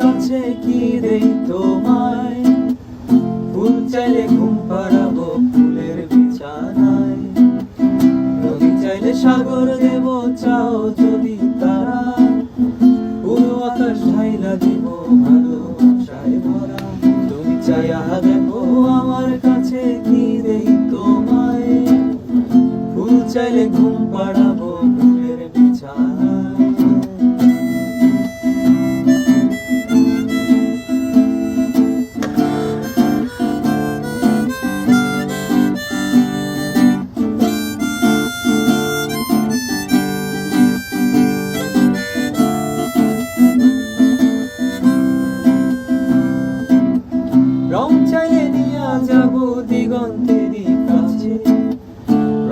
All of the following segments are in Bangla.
কাছে কি দেই তোমায়? ফুল চাইলে ঘুম পাড়াব ফুলের বিছানায়। যদি চাইলে সাগর দেব, চাও যদি তারা। পুরো আকাশ ঢাইলা দিব, ভালোবাসায় ভরা। তুমি চাই আহা দেখো, আমার কাছে কি দেই তোমায়? ফুল চাইলে ঘুম পাড়াবো ফুলের বিছানায়।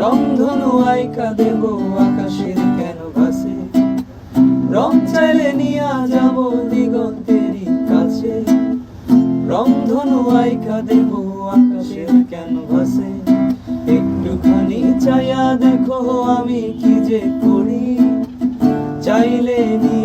রং আইকা দেব আকাশের কেন রং চাইলে নিয়ে যাব দিগন্তের কাছে। আইকা দেব আকাশের কেন ভাসে একটুখানি চাইয়া দেখো আমি কি যে করি? চাইলে নিয়া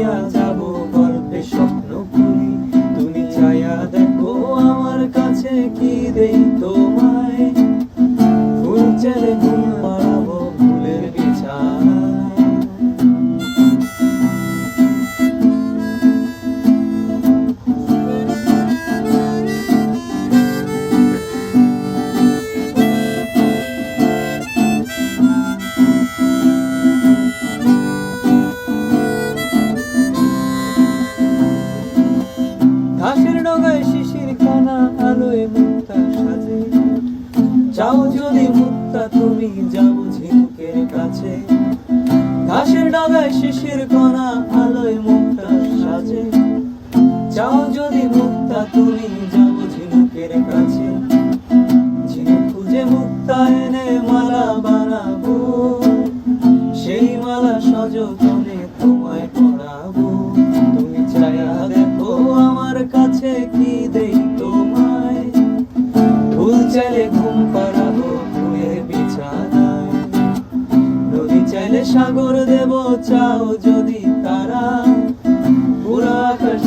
যাও যদি মুক্তা, তুমি যাও ঝিনুকের কাছে। ঘাসের ডগায় শিশির কণা, আলোয় মুক্তা সাজে। যাও যদি মুক্তা, তুমি যাও ঝিনুকের কাছে। ঝিনুক খুঁজে মুক্তা এনে মালা বানাবো। সেই মালা সযতনে তোমায় পড়াবো। তুমি চায়া দেখো আমার কাছে কি দেই তোমায়। ফুল চাইলে চাইলে সাগর দেব চাও যদি তারা। পুরা আকাশ